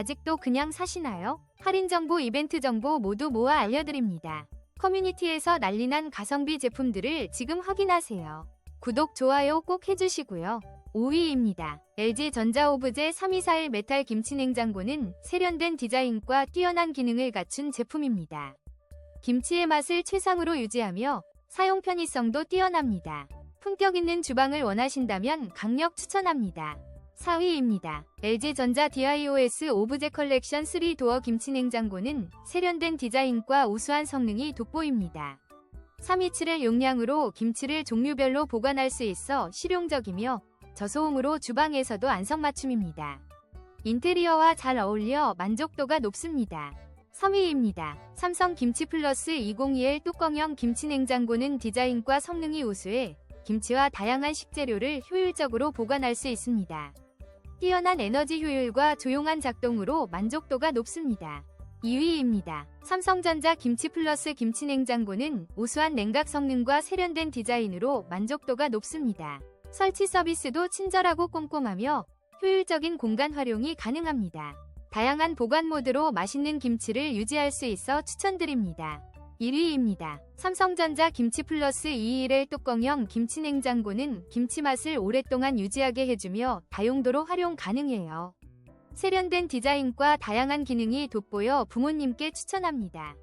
아직도 그냥 사시나요? 할인 정보, 이벤트 정보 모두 모아 알려드립니다. 커뮤니티에서 난리난 가성비 제품들을 지금 확인하세요. 구독, 좋아요 꼭 해주시고요. 5위입니다. LG 전자오브제 3241 메탈 김치냉장고는 세련된 디자인과 뛰어난 기능을 갖춘 제품입니다. 김치의 맛을 최상으로 유지하며 사용 편의성도 뛰어납니다. 품격 있는 주방을 원하신다면 강력 추천합니다. 4위입니다. LG전자 DIOS 오브제 컬렉션 3 도어 김치냉장고는 세련된 디자인과 우수한 성능이 돋보입니다. 327의 용량으로 김치를 종류별로 보관할 수 있어 실용적이며 저소음으로 주방에서도 안성맞춤입니다. 인테리어와 잘 어울려 만족도가 높습니다. 3위입니다. 삼성 김치 플러스 2021 뚜껑형 김치냉장고는 디자인과 성능이 우수해 김치와 다양한 식재료를 효율적으로 보관할 수 있습니다. 뛰어난 에너지 효율과 조용한 작동으로 만족도가 높습니다. 2위입니다. 삼성전자 김치 플러스 김치냉장고는 우수한 냉각 성능과 세련된 디자인으로 만족도가 높습니다. 설치 서비스도 친절하고 꼼꼼하며 효율적인 공간 활용이 가능합니다. 다양한 보관 모드로 맛있는 김치를 유지할 수 있어 추천드립니다. 1위입니다. 삼성전자 김치 플러스 221 뚜껑형 김치 냉장고는 김치 맛을 오랫동안 유지하게 해주며 다용도로 활용 가능해요. 세련된 디자인과 다양한 기능이 돋보여 부모님께 추천합니다.